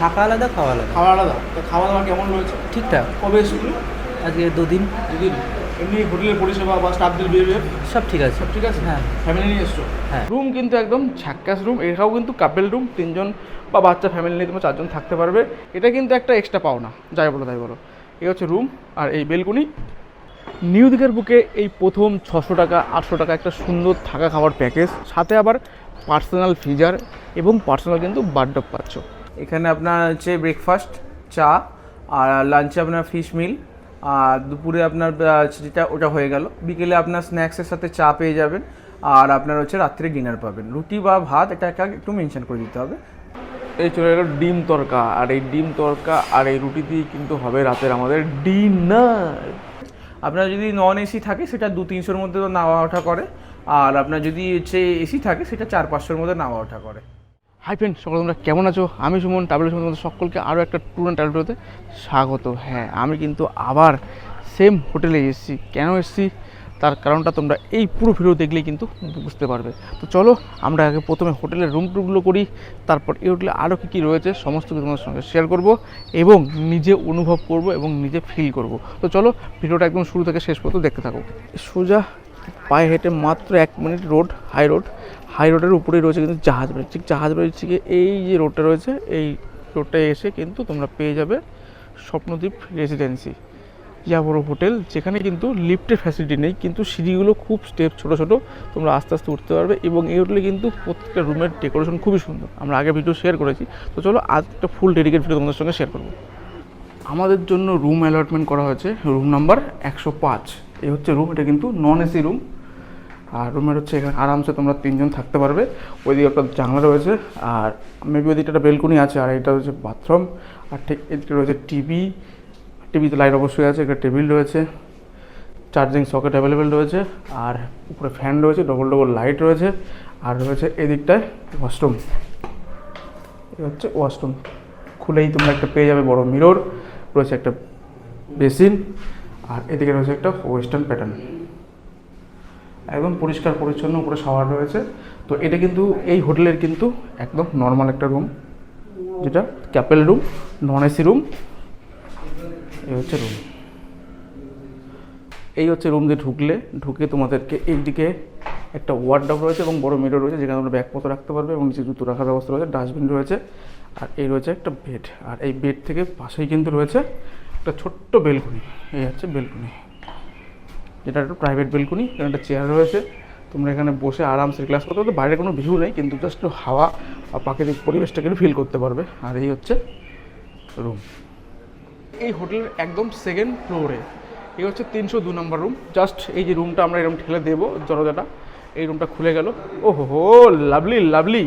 থাকা আলাদা খাওয়া আলাদা? খাওয়া আলাদা। তো খাওয়া দাওয়া কেমন রয়েছে? ঠিকঠাক। কবে এসেছিল? আজকে দুদিন। যদি এমনি হোটেলের পরিষেবা বা স্টাফদের বিহেভিয়ার সব ঠিক আছে। সব ঠিক আছে? হ্যাঁ। ফ্যামিলি নিয়ে এসছো? হ্যাঁ। রুম কিন্তু একদম ঝাক্কাস রুম এটাও কিন্তু কাপেল রুম তিনজন বা বাচ্চা ফ্যামিলি নিয়ে তোমার চারজন থাকতে পারবে। এটা কিন্তু একটা এক্সট্রা পাওনা। যাই বলো তাই বলো। এই হচ্ছে রুম আর এই বেলকুনি। নিউ দিঘার বুকে এই প্রথম ছশো টাকা আটশো টাকা একটা সুন্দর থাকা খাওয়ার প্যাকেজ সাথে আবার পার্সোনাল ফিজার এবং পার্সোনাল কিন্তু বার্থডপ পাচ্ছ। এখানে আপনার হচ্ছে ব্রেকফাস্ট চা আর লাঞ্চে আপনার ফিশ মিল আর দুপুরে আপনার যেটা ওটা হয়ে গেল। বিকেলে আপনার স্ন্যাক্সের সাথে চা পেয়ে যাবেন আর আপনার হচ্ছে রাত্রে ডিনার পাবেন। রুটি বা ভাত এটা একটা একটু মেনশন করে দিতে হবে। এই চলে গেল ডিম তরকা আর এই ডিম তরকা আর এই রুটি দিয়েই কিন্তু হবে রাতের আমাদের ডিনার আপনার যদি নন এসি থাকে সেটা দু তিনশোর মধ্যে তো নাওয়া ওঠা করে আর আপনার যদি হচ্ছে এসি থাকে সেটা চার পাঁচশোর মধ্যে নাওয়া ওঠা করে। হাই ফ্রেন্ড সকল তোমরা কেমন আছো? আমি সুমন ট্রাভেল সুমন তোমাদের সকলকে আরও একটা ট্যুর অ্যান্ড ট্রাভেলতে স্বাগত। হ্যাঁ আমি কিন্তু আবার সেম হোটেলে এসেছি। কেন এসেছি? তার কারণটা তোমরা এই পুরো ভিডিও দেখলেই কিন্তু বুঝতে পারবে। তো চলো, আমরা আগে প্রথমে হোটেলের রুম টুরগুলো করি, তারপর এই হোটেলে আরও কী কী রয়েছে সমস্ত কিছু তোমাদের সঙ্গে শেয়ার করব এবং নিজে অনুভব করব এবং নিজে ফিল করব। তো চলো ভিডিওটা একদম শুরু থেকে শেষ পর্যন্ত দেখতে থাকো। সোজা পায়ে হেঁটে মাত্র এক minute road high road high রোডের উপরেই রয়েছে কিন্তু জাহাজ বাড়ি। ঠিক জাহাজ বাড়ির থেকে এই যে রোডটা রয়েছে, এই রোডটায় এসে কিন্তু তোমরা পেয়ে যাবে স্বপ্নদ্বীপ রেসিডেন্সি ইয়া বড় হোটেল, যেখানে কিন্তু লিফটের ফ্যাসিলিটি নেই, কিন্তু সিঁড়িগুলো খুব স্টেপ ছোটো ছোটো, তোমরা আস্তে আস্তে উঠতে পারবে এবং এই হোটেলে কিন্তু প্রত্যেকটা রুমের ডেকোরেশন খুবই সুন্দর। আমরা আগে ভিডিও শেয়ার করেছি। তো চলো আজ একটা ফুল ডেডিকেট ভিডিও তোমাদের সঙ্গে শেয়ার করব। আমাদের জন্য রুম অ্যালটমেন্ট করা হয়েছে রুম নাম্বার একশো পাঁচ। এই হচ্ছে রুম এটা কিন্তু নন এসি রুম আর রুমের হচ্ছে এখানে আরামসে তোমরা তিনজন থাকতে পারবে। ওইদিকে একটা জানলা রয়েছে, আর মেবি ওইদিকে একটা বেলকুনি আছে, আর এটা হচ্ছে বাথরুম আর ঠিক এদিকে রয়েছে টিভি টিভিতে লাইট অবশ্যই আছে, একটা টেবিল রয়েছে চার্জিং সকেট অ্যাভেলেবেল রয়েছে, আর উপরে ফ্যান রয়েছে ডবল ডবল লাইট রয়েছে, আর রয়েছে এদিকটায় ওয়াশরুম এই হচ্ছে ওয়াশরুম খুলেই তোমরা একটা পেয়ে যাবে বড় মিরর রয়েছে একটা বেসিন আর এদিকে রয়েছে একটা ওয়েস্টার্ন প্যাটার্ন একদম পরিষ্কার, পরিচ্ছন্ন উপরে শাওয়ার রয়েছে। তো এটা কিন্তু এই হোটেলের কিন্তু একদম নর্মাল একটা রুম যেটা couple room non AC room এই হচ্ছে রুম এই হচ্ছে রুম দিয়ে ঢুকলে, ঢুকে তোমাদেরকে এইদিকে একটা ওয়ার্ডাব রয়েছে এবং বড় মিরর রয়েছে, যেখানে তোমরা ব্যাগপত্র রাখতে পারবে এবং নিচে জুতো রাখার ব্যবস্থা রয়েছে ডাস্টবিন রয়েছে, আর এই রয়েছে একটা বেড আর এই বেড থেকে পাশেই কিন্তু রয়েছে একটা ছোট্ট বেলকুনি এই হচ্ছে বেলকুনি যেটা একটা প্রাইভেট বেলকুনি এখানে একটা চেয়ার রয়েছে। তোমরা এখানে বসে আরামসে ক্লাস করতে পারবে। বাইরে কোনো ভিউ নেই, কিন্তু জাস্ট হাওয়া আর প্রাকৃতিক পরিবেশটাকে ফিল করতে পারবে। আর এই হচ্ছে রুম এই হোটেলের একদম সেকেন্ড ফ্লোরে এই হচ্ছে তিনশো দু নম্বর রুম জাস্ট এই যে রুমটা আমরা এরকম ঠেলে দেবো দরজাটা। এই রুমটা খুলে গেল। ও হো লাভলি লাভলি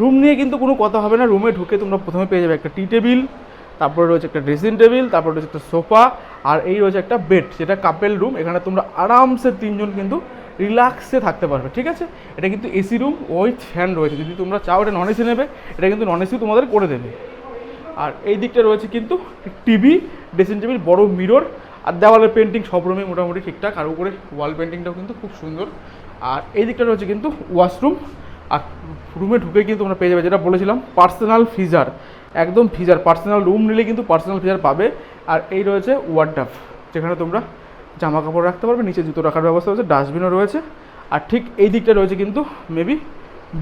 রুম নিয়ে কিন্তু কোনো কথা হবে না। রুমে ঢুকে তোমরা প্রথমে পেয়ে যাবে একটা টি টেবিল তারপরে রয়েছে একটা ড্রেসিং টেবিল তারপরে রয়েছে একটা সোফা আর এই রয়েছে একটা বেড যেটা কাপেল রুম এখানে তোমরা আরামসে তিনজন কিন্তু রিল্যাক্সে থাকতে পারবে, ঠিক আছে? এটা কিন্তু এসি রুম উইথ ফ্যান রয়েছে, যদি তোমরা চাও এটা নন এসি নেবে, এটা কিন্তু নন এসি তোমাদের করে দেবে। আর এই দিকটা রয়েছে কিন্তু টিভি ড্রেসিং টেবিল বড় মিরর আর দেওয়ালের পেন্টিং সব রুমে মোটামুটি ঠিকঠাক, আর উপরে ওয়াল পেন্টিংটাও কিন্তু খুব সুন্দর। আর এই দিকটা রয়েছে কিন্তু ওয়াশরুম আর রুমে ঢুকে কিন্তু তোমরা পেয়ে যাবে, যেটা বলেছিলাম পার্সোনাল ফিজার একদম ফিজার পার্সোনাল রুম নিলে কিন্তু পার্সোনাল ফিজার পাবে। আর এই রয়েছে ওয়ার্ডাফ যেখানে তোমরা জামা কাপড় রাখতে পারবে, নিচে জুতো রাখার ব্যবস্থা রয়েছে ডাস্টবিনও রয়েছে। আর ঠিক এই দিকটা রয়েছে কিন্তু মেবি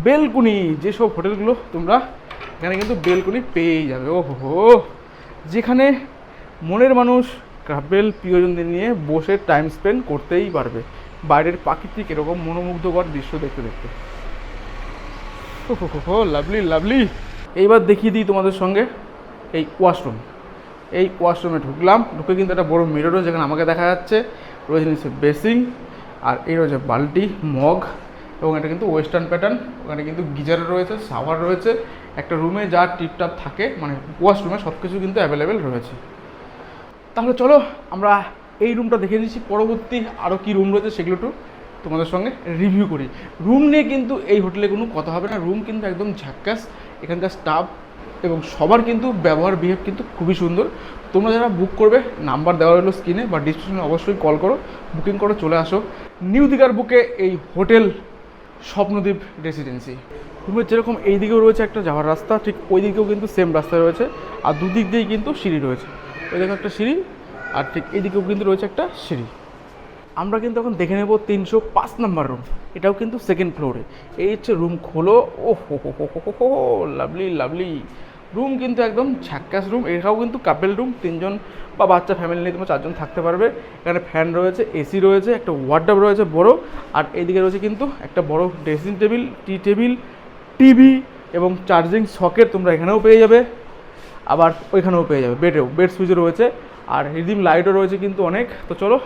বেলকুনি, যেসব হোটেলগুলো তোমরা এখানে কিন্তু বেলকুনি পেয়েই যাবে। ও হো যেখানে মনের মানুষ ট্রাভেল প্রিয়জনদের নিয়ে বসে টাইম স্পেন্ড করতেই পারবে। বাইরের প্রাকৃতিক এরকম মনোমুগ্ধকর দৃশ্য দেখতে দেখতে। Lovely lovely. এইবার দেখিয়ে দিই তোমাদের সঙ্গে এই ওয়াশরুম এই ওয়াশরুমে ঢুকলাম, ঢুকে কিন্তু একটা বড় মিরর রয়েছে, যেখানে আমাকে দেখা যাচ্ছে। রয়েছে নিচে বেসিং আর এই রয়েছে বালতি, মগ, এবং এটা কিন্তু ওয়েস্টার্ন প্যাটার্ন ওখানে কিন্তু গিজার রয়েছে শাওয়ার রয়েছে। একটা রুমে যা টিপটাপ থাকে মানে ওয়াশরুমে সব কিছু কিন্তু অ্যাভেলেবেল রয়েছে। তাহলে চলো, আমরা এই রুমটা দেখে দিচ্ছি পরবর্তী আরও কী রুম রয়েছে সেগুলো একটু তোমাদের সঙ্গে রিভিউ করি। রুম নিয়ে কিন্তু এই হোটেলে কোনো কথা হবে না। রুম কিন্তু একদম ঝাক্কাস। এখানকার স্টাফ এবং সবার কিন্তু ব্যবহার বিহেভ কিন্তু খুবই সুন্দর। তোমরা যারা বুক করবে নাম্বার দেওয়া হলো স্ক্রিনে বা ডিসক্রিপশনে অবশ্যই কল করো। বুকিং করো, চলে আসো। নিউ দিঘার বুকে এই হোটেল স্বপ্নদ্বীপ রেসিডেন্সি রুমের যেরকম এই দিকেও রয়েছে একটা যাওয়ার রাস্তা, ঠিক ওই দিকেও কিন্তু সেম রাস্তা রয়েছে। আর দুদিক দিয়েই কিন্তু সিঁড়ি রয়েছে। ওই দেখো একটা সিঁড়ি, আর ঠিক এই দিকেও কিন্তু রয়েছে একটা সিঁড়ি। আমরা কিন্তু এখন দেখে নেব তিনশো পাঁচ নাম্বার রুম এটাও কিন্তু সেকেন্ড ফ্লোরে এই হচ্ছে রুম খোলো ও হো হো হো হো হো লাভলি লাভলি রুম কিন্তু একদম ঝাক্কাস রুম এটাও কিন্তু কাপেল রুম তিনজন বা বাচ্চা ফ্যামিলি নিয়ে তোমরা চারজন থাকতে পারবে। এখানে ফ্যান রয়েছে এসি রয়েছে, একটা ওয়ার্ডাব রয়েছে বড়, আর এদিকে রয়েছে কিন্তু একটা বড় dressing table tea table TV এবং চার্জিং সকেট তোমরা এখানেও পেয়ে যাবে। আবার ওইখানেও পেয়ে যাবে বেডেও বেড সুইচও রয়েছে, আর রিদিম লাইটও রয়েছে কিন্তু অনেক। তো চলো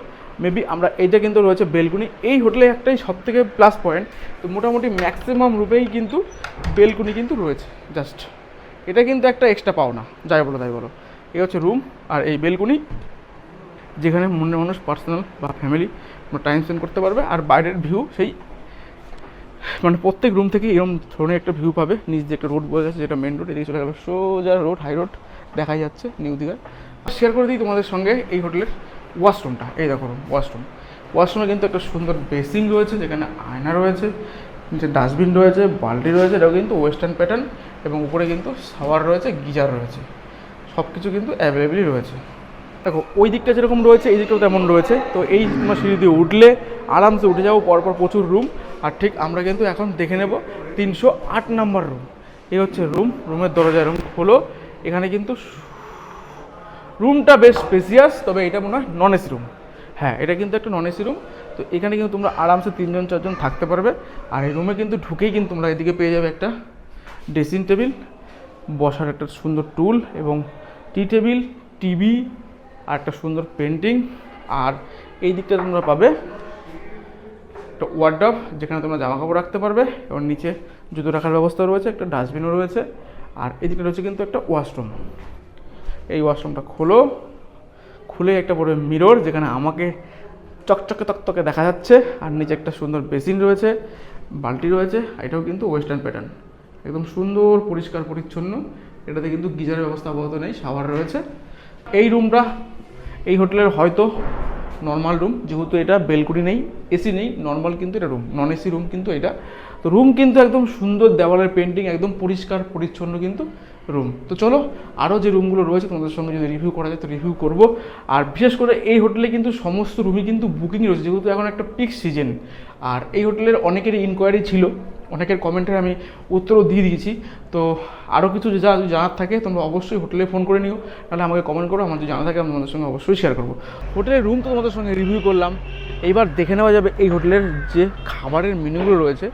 মেবি আমরা এইটা কিন্তু রয়েছে বেলকুনি। এই হোটেলে একটাই সব থেকে প্লাস পয়েন্ট তো মোটামুটি ম্যাক্সিমাম রূপেই কিন্তু বেলকুনি কিন্তু রয়েছে জাস্ট এটা কিন্তু একটা এক্সট্রা পাও না যাই বলো তাই বলো। এই হচ্ছে রুম আর এই বেলকুনি, যেখানে মনে মানুষ পার্সোনাল বা ফ্যামিলি টাইম স্পেন্ড করতে পারবে। আর বাইরের ভিউ সেই মানে প্রত্যেক রুম থেকে এরকম ধরনের একটা ভিউ পাবে। নিচ দিয়ে একটা রোড বয়ে যাচ্ছে, যেটা মেন রোড এদিকে চলে গেল সোজা রোড হাই রোড দেখাই যাচ্ছে নিউ দীঘায় শেয়ার করে দিই তোমাদের সঙ্গে এই হোটেলের ওয়াশরুমটা, এই দেখো ওয়াশরুম। ওয়াশরুমে কিন্তু একটা সুন্দর বেসিং রয়েছে, যেখানে আয়না রয়েছে, নিচে ডাস্টবিন রয়েছে, বালতি রয়েছে, এটাও কিন্তু ওয়েস্টার্ন প্যাটার্ন এবং উপরে কিন্তু শাওয়ার রয়েছে, গিজার রয়েছে। সব কিছু কিন্তু অ্যাভেলেবেলই রয়েছে। দেখো, ওই দিকটা যেরকম রয়েছে, এই দিকটাও তেমন রয়েছে। তো এই সিঁড়ি দিয়ে উঠলে আরামসে উঠে যাব, পরপর প্রচুর রুম আর ঠিক আমরা কিন্তু এখন দেখে নেব, তিনশো আট নাম্বার রুম এই হচ্ছে রুম রুমের দরজা রুম খোলো। এখানে কিন্তু রুমটা বেশ স্পেসিয়াস তবে এটা মনে হয় নন এসি রুম হ্যাঁ এটা কিন্তু একটা নন এসি রুম তো এখানে কিন্তু তোমরা আরামসে তিনজন, চারজন থাকতে পারবে। আর এই রুমে কিন্তু ঢুকেই কিন্তু তোমরা এদিকে পেয়ে যাবে একটা ড্রেসিং টেবিল বসার একটা সুন্দর টুল এবং টি টেবিল টিভি আর একটা সুন্দর পেন্টিং আর এই দিকটা তোমরা পাবে একটা ওয়ার্ডব যেখানে তোমরা জামা কাপড় রাখতে পারবে এবং নিচে জুতো রাখার ব্যবস্থা রয়েছে, একটা ডাস্টবিনও রয়েছে। আর এদিকে রয়েছে কিন্তু একটা ওয়াশরুম এই ওয়াশরুমটা খোলো। খুলে একটা বড় মিরর যেখানে আমাকে চকচকে তকতকে দেখা যাচ্ছে, আর নিচে একটা সুন্দর বেসিন রয়েছে, বালতি রয়েছে এটাও কিন্তু ওয়েস্টার্ন প্যাটার্ন একদম সুন্দর, পরিষ্কার, পরিচ্ছন্ন। এটাতে কিন্তু গিজারের ব্যবস্থা আপাতত নেই শাওয়ার রয়েছে। এই রুমটা এই হোটেলের হয়তো নর্মাল রুম যেহেতু এটা বেলকুনি নেই এসি নেই নর্মাল কিন্তু এটা রুম নন এসি রুম কিন্তু এটা। তো রুম কিন্তু একদম সুন্দর দেওয়ালের পেন্টিং একদম পরিষ্কার, পরিচ্ছন্ন কিন্তু রুম তো চলো, আরও যে রুমগুলো রয়েছে, তোমাদের সঙ্গে যদি রিভিউ করা যায়, তো রিভিউ করব। আর বিশেষ করে এই হোটেলে কিন্তু সমস্ত রুমই কিন্তু বুকিং রয়েছে, যেহেতু এখন একটা পিক সিজন আর এই হোটেলের অনেকেরই ইনকোয়ারি ছিল অনেকের কমেন্টের আমি উত্তরও দিয়ে দিয়েছি। তো আরও কিছু যা জানার থাকে, তোমরা অবশ্যই হোটেলে ফোন করে নিও তাহলে আমাকে কমেন্ট করো, আমার যদি জানা থাকে আমি তোমাদের সঙ্গে অবশ্যই শেয়ার করব। হোটেলের রুম তো তোমাদের সঙ্গে রিভিউ করলাম। এইবার দেখে নেওয়া যাবে এই হোটেলের যে খাবারের মেনুগুলো রয়েছে।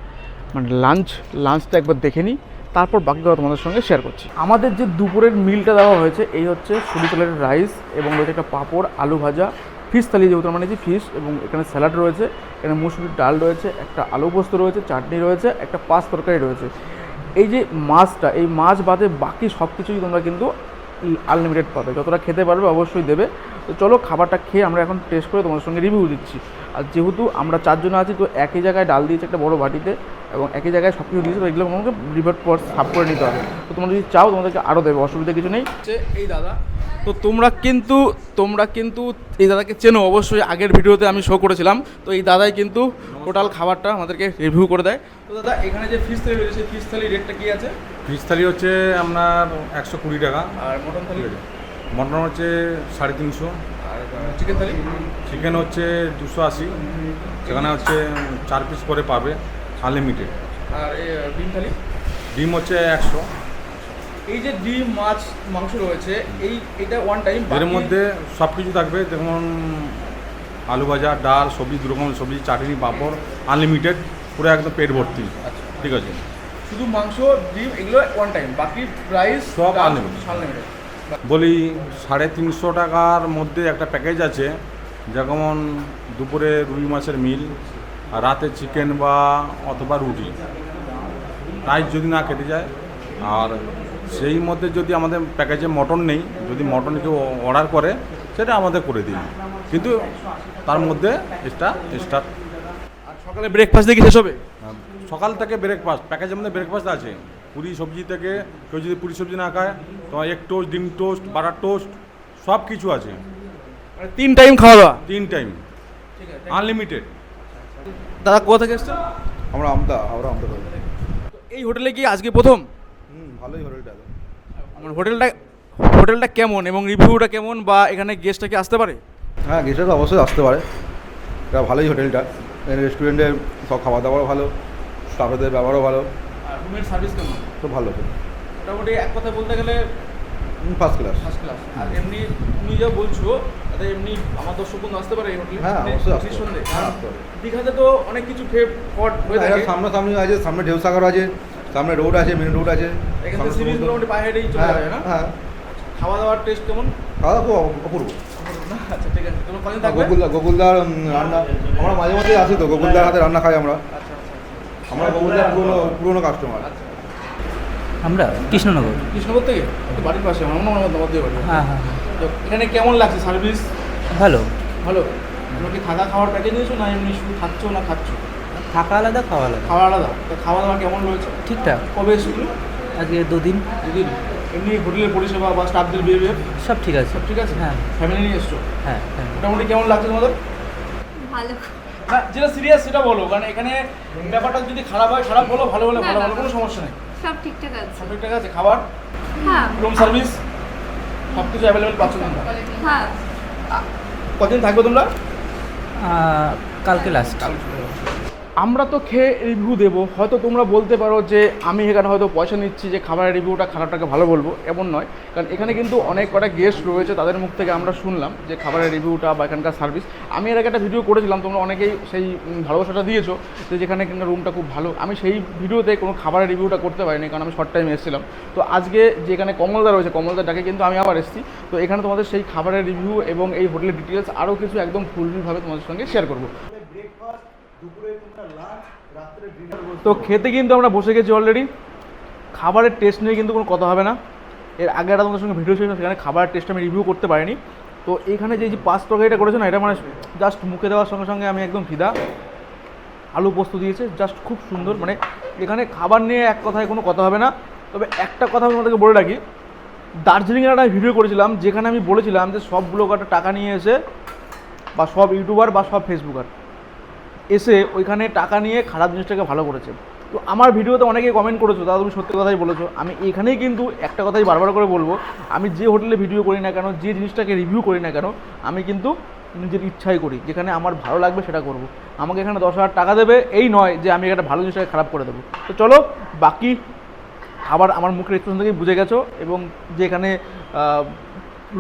মানে লাঞ্চ লাঞ্চটা একবার দেখে নিই, তারপর বাকি কথা তোমাদের সঙ্গে শেয়ার করছি। আমাদের যে দুপুরের মিলটা দেওয়া হয়েছে, এই হচ্ছে সরু রাইস এবং রয়েছে একটা পাঁপড়, আলু ভাজা ফিশ থালি যেহেতু আমরা নিয়েছি ফিশ এবং এখানে স্যালাড রয়েছে, এখানে মুসুরির ডাল রয়েছে, একটা আলু পোস্ত রয়েছে, চাটনি রয়েছে, একটা পাঁচ তরকারি রয়েছে। এই যে মাছটা, এই মাছ বাদে বাকি সব কিছুই তোমরা কিন্তু আনলিমিটেড পাবে। যতটা খেতে পারবে অবশ্যই দেবে। তো চলো খাবারটা খেয়ে আমরা এখন টেস্ট করে তোমাদের সঙ্গে রিভিউ দিচ্ছি। আর যেহেতু আমরা চারজন আছি, তো একই জায়গায় ডাল দিয়েছে একটা বড় বাটিতে এবং একই জায়গায় সব কিছু দিয়েছে, তো এগুলো আমাকে রিভার্ট পর সাফ করে নিতে হবে। তো তোমরা যদি চাও, তোমাদেরকে আরও দেবে, অসুবিধা কিছু নেই। এই দাদা তো তোমরা কিন্তু তোমরা কিন্তু এই দাদাকে চেনো অবশ্যই আগের ভিডিওতে আমি শো করেছিলাম। তো এই দাদাই কিন্তু টোটাল খাবারটা আমাদেরকে রিভিউ করে দেয়। তো দাদা এখানে যে ফিশ থালি রয়েছে ফিশ থালি রেটটা কি আছে? ফিশ থালি হচ্ছে আপনার একশো কুড়ি টাকা। আর মটন থালি মটন হচ্ছে সাড়ে তিনশো। আর চিকেন থালি চিকেন হচ্ছে দুশো আশি। সেখানে হচ্ছে চার পিস করে পাবে আনলিমিটেড আর এই ডিম থালি ডিম হচ্ছে একশো। এই যে ডিম মাছ মাংস রয়েছে এই এটা ওয়ান টাইম এর মধ্যে সব কিছু থাকবে যেমন আলু ভাজা ডাল সবজি দু রকম সবজি চাটনি পাঁপড় আনলিমিটেড পুরো একদম পেট ভর্তি। আচ্ছা। ঠিক আছে। শুধু মাংস ডিম এগুলো ওয়ান টাইম বাকি প্রাইস সব। আনলিমিটেড বলি সাড়ে তিনশো টাকার মধ্যে একটা প্যাকেজ আছে যেমন দুপুরে রুই মাছের মিল আর রাতে চিকেন বা অথবা রুটি। রাইস যদি না খেতে যায় আর সেই মধ্যে যদি আমাদের প্যাকেজে মটন নেই যদি মটন কেউ অর্ডার করে সেটা আমাদের করে দিই কিন্তু তার মধ্যে এক্সট্রা এক্সট্রা আর সকালে ব্রেকফাস্ট কি শেষ হবে? সকাল থেকে ব্রেকফাস্ট প্যাকেজের মধ্যে ব্রেকফাস্ট আছে। পুরি সবজি থেকে কেউ যদি পুরি সবজি না খায় তোমার এক টোস্ট ডিম টোস্ট বাটার টোস্ট সব কিছু আছে। মানে তিন টাইম খাওয়া দাওয়া? তিন টাইম আনলিমিটেড দাদা কোথা থেকে এসছেন? আমরা আমদা আমরা আমদা এই হোটেলে কি আজকে প্রথম? ভালোই হোটেলটা তো। আমার হোটেলটা হোটেলটা কেমন এবং রিভিউটা কেমন বা এখানে গেস্টটা কি আসতে পারে? হ্যাঁ গেস্টরা তো অবশ্যই আসতে পারে। এটা ভালোই হোটেলটা। রেস্টুরেন্টের সব খাওয়া দাওয়াও ভালো স্টাফেদের ব্যবহারও ভালো। আর রুমের সার্ভিস কেমন? তো ভালো তো। মোটামুটি এক কথা বলতে গেলে ফার্স্ট ক্লাস ফার্স্ট ক্লাস আর এমনি তুমি যা বলছো তাতে এমনি আমার দর্শক বন্ধু আসতে পারে এই হোটেলে। হ্যাঁ, মানে অবশ্যই আসতে পারে। নিঃসন্দেহে। হ্যাঁ। দীঘাতে তো অনেক কিছু খেয়ে স্পট হয়ে থাকে। সামনে সামনে আছে সামনে ঢেউসাগর আছে। সামনে রোড আছে মেন রোড আছে। হ্যাঁ না? হ্যাঁ। খাওয়া দাওয়ার টেস্ট কেমন? খাওয়া দাওয়া খুব অপূর্ব। আচ্ছা গোকুলদা গোকুলদার রান্না। আমরা মাঝে মাঝে আসি তো গোকুলদার হাতে রান্না খাই আমরা। আচ্ছা আচ্ছা আমরা গোকুলদার পুরনো পুরনো কাস্টমার আচ্ছা আমরা কৃষ্ণনগর। কৃষ্ণনগর থেকে? তো বাড়ির পাশে আমার বাড়ি। হ্যাঁ হ্যাঁ হ্যাঁ। তো এখানে কেমন লাগছে সার্ভিস ভালো। ভালো? তোমরা কি থাকা খাওয়ার প্যাকেজ নিয়েছো না এমনি শুধু খাচ্ছো না খাচ্ছ? থাকা আলাদা খাওয়া আলাদা? খাওয়া আলাদা। তো খাওয়া দাওয়া কেমন রয়েছে? ঠিকঠাক। কবে এসেছিল? আজকে দুদিন। যদি এমনি হোটেলের পরিষেবা বা স্টাফদের বিহেভিয়ার সব ঠিক আছে। সব ঠিক আছে? হ্যাঁ। ফ্যামিলি নিয়ে এসছো? হ্যাঁ হ্যাঁ। মোটামুটি কেমন লাগছে তোমাদের? ভালো। না যেটা সিরিয়াস সেটা বলো কারণ এখানে ব্যাপারটা যদি খারাপ হয় খারাপ বলো ভালো হলে না, ভালো ভালো কোনো সমস্যা নেই। সব ঠিকঠাক আছে। সব ঠিকঠাক আছে? খাবার? হ্যাঁ। রুম সার্ভিস সব কিছু অ্যাভেলেবেল পাচ্ছ তোমরা? হ্যাঁ। কদিন থাকবে তোমরা? কালকে লাস্ট আমরা তো খেয়ে রিভিউ দেবো। হয়তো তোমরা বলতে পারো যে আমি এখানে হয়তো পয়সা নিচ্ছি যে খাবারের রিভিউটা খারাপটাকে ভালো বলব। এমন নয়। কারণ এখানে কিন্তু অনেক কটা গেস্ট রয়েছে, তাদের মুখ থেকে আমরা শুনলাম যে খাবারের রিভিউটা বা এখানকার সার্ভিস আমি এর আগে একটা ভিডিও করেছিলাম, তোমরা অনেকেই সেই ভালোবাসাটা দিয়েছ যে যেখানে কিন্তু রুমটা খুব ভালো। আমি সেই ভিডিওতে কোনো খাবারের রিভিউটা করতে পারিনি, কারণ আমি শর্ট টাইমে এসেছিলাম। তো আজকে যেখানে কমলদা রয়েছে, কমলদার ডাকে কিন্তু আমি আবার এসেছি। তো এখানে তোমাদের সেই খাবারের রিভিউ এবং এই হোটেলের ডিটেলস আরও কিছু একদম ফুলফিলভাবে তোমাদের সঙ্গে শেয়ার করব। তো খেতে কিন্তু আমরা বসে গেছি অলরেডি খাবারের টেস্ট নিয়ে কিন্তু কোনো কথা হবে না। এর আগে একটা তোমাদের সঙ্গে ভিডিও ছিল, সেখানে খাবারের টেস্ট আমি রিভিউ করতে পারিনি। তো এখানে যে যে পাঁচ তরকারিটা করেছে না, এটা মানে জাস্ট মুখে দেওয়ার সঙ্গে সঙ্গে আমি একদম ফিদা। আলু পোস্ত দিয়েছে জাস্ট খুব সুন্দর। মানে এখানে খাবার নিয়ে এক কথায় কোনো কথা হবে না। তবে একটা কথা আমি তোমাদেরকে বলে রাখি দার্জিলিংয়ের একটা আমি ভিডিও করেছিলাম, যেখানে আমি বলেছিলাম যে সব ব্লগারটা টাকা নিয়ে এসে বা সব ইউটিউবার বা সব ফেসবুকার। এসে ওইখানে টাকা নিয়ে খারাপ জিনিসটাকে ভালো করেছে। তো আমার ভিডিওতে অনেকেই কমেন্ট করেছ, দাদা তুমি সত্যি কথাই বলেছ। আমি এখানেই কিন্তু একটা কথাই বারবার করে বলব, আমি যে হোটেলে ভিডিও করি না কেন, যে জিনিসটাকে রিভিউ করি না কেন, আমি কিন্তু নিজের ইচ্ছাই করি, যেখানে আমার ভালো লাগবে সেটা করব। আমাকে এখানে দশ হাজার টাকা দেবে, এই নয় যে আমি একটা ভালো জিনিসটাকে খারাপ করে দেবো। তো চলো, বাকি খাবার আমার মুখের এক্সপ্রেশন থেকেই বুঝে গেছো এবং যে এখানে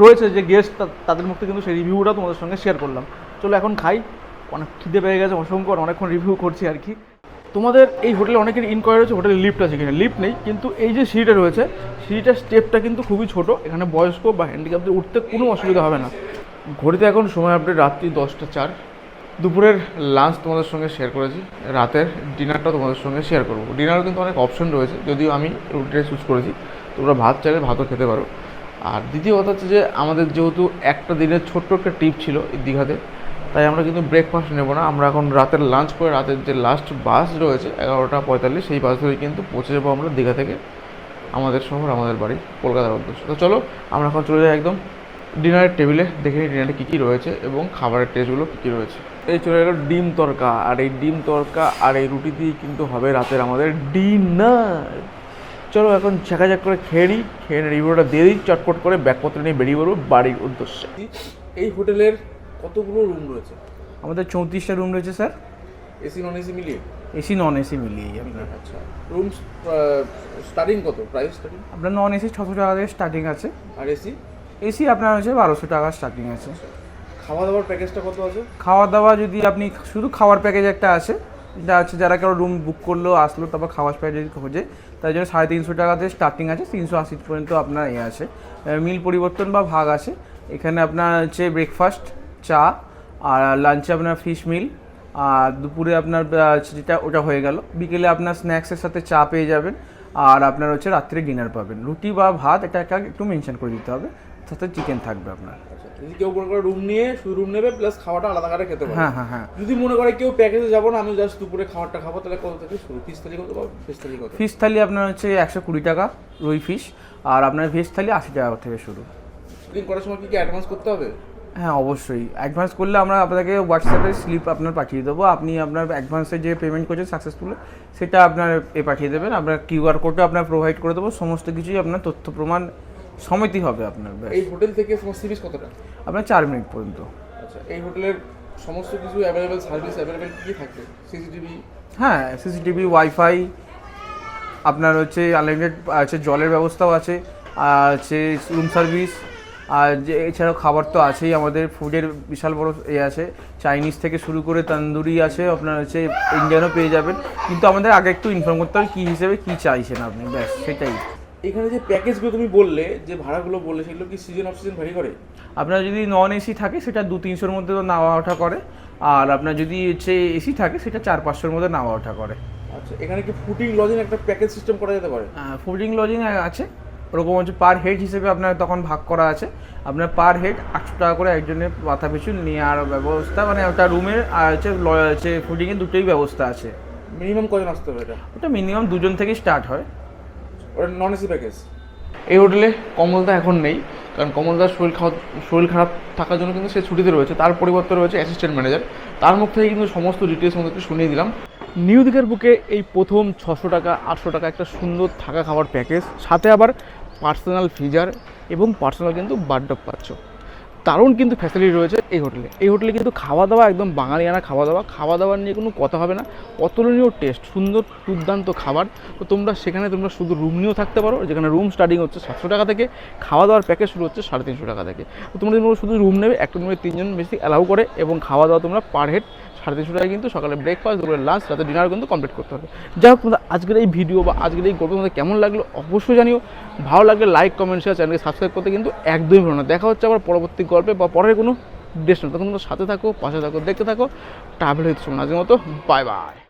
রয়েছে যে গেস্ট তাদের মুখ থেকে কিন্তু সেই রিভিউটা তোমাদের সঙ্গে শেয়ার করলাম। চলো এখন খাই। অনেক খিদে পেয়ে গেছে, অসংখ্য, অনেকক্ষণ রিভিউ করছি আর কি। তোমাদের এই হোটেলে অনেকের ইনকোয়ারি রয়েছে হোটেলে লিফট আছে কিনা? লিফট নেই, কিন্তু এই যে সিঁড়িটা রয়েছে, সিঁড়িটার স্টেপটা কিন্তু খুবই ছোট। এখানে বয়স্ক বা হ্যান্ডিক্যাপদের উঠতে কোনো অসুবিধা হবে না। ঘড়িতে এখন সময় আপডেট রাত্রি দশটা চার। দুপুরের লাঞ্চ তোমাদের সঙ্গে শেয়ার করেছি। রাতের ডিনারটা তোমাদের সঙ্গে শেয়ার করব। ডিনারও কিন্তু অনেক অপশন রয়েছে, যদিও আমি রুটিটাই চুজ করেছি। তোমরা ভাত চাইলে ভাতও খেতে পারো। আর দ্বিতীয় কথা হচ্ছে যে, আমাদের যেহেতু একটা দিনের ছোট্ট একটা ট্রিপ ছিল এই দীঘাতে তাই আমরা কিন্তু ব্রেকফাস্ট নেব না। আমরা এখন রাতের লাঞ্চ করে রাতের যে লাস্ট বাস রয়েছে, এগারোটা পঁয়তাল্লিশ, সেই বাস ধরে কিন্তু পৌঁছে যাব আমরা দীঘা থেকে আমাদের শহর, আমাদের বাড়ি, কলকাতার উদ্দেশ্যে। তো চলো, আমরা এখন চলে যাই একদম ডিনারের টেবিলে দেখে নিই ডিনারে কী কী রয়েছে এবং খাবারের টেস্টগুলো কী কী রয়েছে। এই চলে গেলো ডিম তরকা। আর এই ডিম তরকা আর এই রুটি দিয়েই কিন্তু হবে রাতের আমাদের ডিনার চলো, এখন ঝাঁকাঝাক করে খেয়ে নিই। খেয়ে রিভিউটা দিয়ে দিই। চটপট করে ব্যাগপত্র নিয়ে বেরিয়ে পড়ব বাড়ির উদ্দেশ্যে। এই হোটেলের কতগুলো রুম রয়েছে? আমাদের চৌত্রিশটা রুম রয়েছে স্যার। এসি নন এসি মিলিয়ে? এসি নন এসি মিলিয়েই আপনার। আচ্ছা। রুম স্টার্টিং কত? প্রাইস স্টার্টিং আপনার নন এসি ছশো টাকা থেকে স্টার্টিং আছে। আর এসি এসি আপনার হচ্ছে বারোশো টাকা স্টার্টিং আছে। খাওয়া দাওয়ার প্যাকেজটা কত আছে? খাওয়া দাওয়া যদি আপনি শুধু খাওয়ার প্যাকেজ একটা আছে যেটা আছে যারা কেউ রুম বুক করল আসলো তারপর খাওয়ার প্যাকেজ যদি খোঁজে তার জন্য সাড়ে তিনশো টাকাতে স্টার্টিং আছে তিনশো আশি পর্যন্ত আপনার ইয়ে আছে। মিল পরিবর্তন বা ভাগ আছে। এখানে আপনার হচ্ছে ব্রেকফাস্ট চা আর লাঞ্চে আপনার ফিশ মিল আর দুপুরে আপনার যেটা ওটা হয়ে গেল। বিকেলে আপনার স্ন্যাক্সের সাথে চা পেয়ে যাবেন আর আপনার হচ্ছে রাত্রে ডিনার পাবেন। রুটি বা ভাত এটা একটা একটু মেনশন করে দিতে হবে সাথে চিকেন থাকবে আপনার। আচ্ছা যদি কেউ মনে করে রুম নিয়ে শুধু রুম নেবে প্লাস খাওয়াটা আলাদা করে খেতে পারে হ্যাঁ হ্যাঁ হ্যাঁ। যদি মনে করে কেউ প্যাকেজে যাব না আমি জাস্ট দুপুরে খাবারটা খাব তাহলে কত থেকে শুরু? পিস থালি কত ফিস থালি কত? ফিশ থালি আপনার হচ্ছে একশো কুড়ি টাকা রুই ফিশ আর আপনার ভেজ থালি আশি টাকা থেকে শুরু। বুকিং করার সময় কি কি অ্যাডভান্স করতে হবে? হ্যাঁ অবশ্যই। অ্যাডভান্স করলে আমরা আপনাকে হোয়াটসঅ্যাপে স্লিপ আপনার পাঠিয়ে দেবো। আপনি আপনার অ্যাডভান্সে যে পেমেন্ট করছেন সাকসেসফুল সেটা আপনার এ পাঠিয়ে দেবেন। আপনার কিউআর কোডটা আপনার প্রোভাইড করে দেবো। সমস্ত কিছুই আপনার তথ্য প্রমাণ সমিতি হবে আপনার এই হোটেল থেকে সমস্ত সিরিজ কতটা? আপনার চার মিনিট পর্যন্ত। আচ্ছা এই হোটেলের সমস্ত কিছু অ্যাভেলেবেল সার্ভিস অ্যাভেলেবেল কী থাকবে? সিসিটিভি হ্যাঁ সিসিটিভি ওয়াইফাই আপনার হচ্ছে আনলিমিটেড আছে জলের ব্যবস্থাও আছে আছে রুম সার্ভিস আর যে এছাড়াও খাবার তো আছেই আমাদের ফুডের বিশাল বড় এ আছে। চাইনিজ থেকে শুরু করে তন্দুরি আছে আপনার হচ্ছে ইন্ডিয়ানও পেয়ে যাবেন। কিন্তু আমাদের আগে একটু ইনফর্ম করতে হবে কী হিসেবে কী চাইছেন আপনি ব্যাস সেটাই। এখানে যে প্যাকেজগুলো তুমি বললে যে ভাড়াগুলো বললে সেগুলো কি সিজন অফ সিজন ভ্যারি করে? আপনার যদি নন এসি থাকে সেটা দু তিনশোর মধ্যে তো নাওয়া ওঠা করে। আর আপনার যদি হচ্ছে এসি থাকে সেটা চার পাঁচশোর মধ্যে নাওয়া ওঠা করে। আচ্ছা এখানে কি ফুডিং লজিং একটা প্যাকেজ সিস্টেম করা যেতে পারে? ফুডিং লজিং আছে। ওরকম হচ্ছে পার হেড হিসেবে আপনার তখন ভাগ করা আছে। আপনার পার হেড আটশো টাকা করে একজনের মাথা পিছু নেওয়ার ব্যবস্থা মানে ওটা রুমের আর হচ্ছে হচ্ছে ফুডিংয়ের দুটোই ব্যবস্থা আছে। মিনিমাম কজন আসতে হবে এটা? ওটা মিনিমাম দুজন থেকে স্টার্ট হয়। ওটা নন এসি প্যাকেজ এই হোটেলে কমলদা এখন নেই কারণ কমলদার শরীর খারাপ শরীর খারাপ থাকার জন্য কিন্তু সে ছুটিতে রয়েছে। তার পরিবর্তে রয়েছে অ্যাসিস্ট্যান্ট ম্যানেজার তার মুখ থেকে কিন্তু সমস্ত ডিটেলস আমাদেরকে শুনিয়ে দিলাম। নিউ দিঘার বুকে এই প্রথম ছশো টাকা আটশো টাকা একটা সুন্দর থাকা খাওয়ার প্যাকেজ সাথে আবার পার্সোনাল ফিজার এবং পার্সোনাল কিন্তু বার্ডপ পাচ্ছ দারুণ কিন্তু ফ্যাসিলিটি রয়েছে এই হোটেলে। এই হোটেলে কিন্তু খাওয়া দাওয়া একদম বাঙালিয়ানা খাওয়া দাওয়া খাওয়া দাওয়া নিয়ে কোনো কথা হবে না। অতুলনীয় টেস্ট সুন্দর, দুর্দান্ত খাবার। তো তোমরা সেখানে তোমরা শুধু রুম নিয়েও থাকতে পারো, যেখানে রুম স্টার্টিং হচ্ছে সাতশো টাকা থেকে খাওয়া দাওয়ার প্যাকেজ শুরু হচ্ছে সাড়ে তিনশো টাকা থেকে। তো তোমরা শুধু রুম নেবে, একটা রুমে তিনজন বেশি অ্যালাউ করে এবং খাওয়া দাওয়া তোমরা পার হেড সাড়ে তিনশো টাকায় কিন্তু সকালে ব্রেকফাস্ট দুপুরে লাঞ্চ রাতে ডিনার কিন্তু কমপ্লিট করতে হবে। যাই হোক তোমাদের আজকের এই ভিডিও বা আজকের এই গল্প তোমাদের কেমন লাগল অবশ্যই জানিও। ভালো লাগলে লাইক কমেন্ট শেয়ার চ্যানেলকে সাবস্ক্রাইব করতে কিন্তু একদমই ভালো না। দেখা হচ্ছে আবার পরবর্তী গল্পে বা পরের কোনো ডেস্টিনেশন তখন তোমরা সাথে থাকো, পাশে থাকো, দেখতে থাকো। ট্রাভেল হইতে শোনো মতো বাই বাই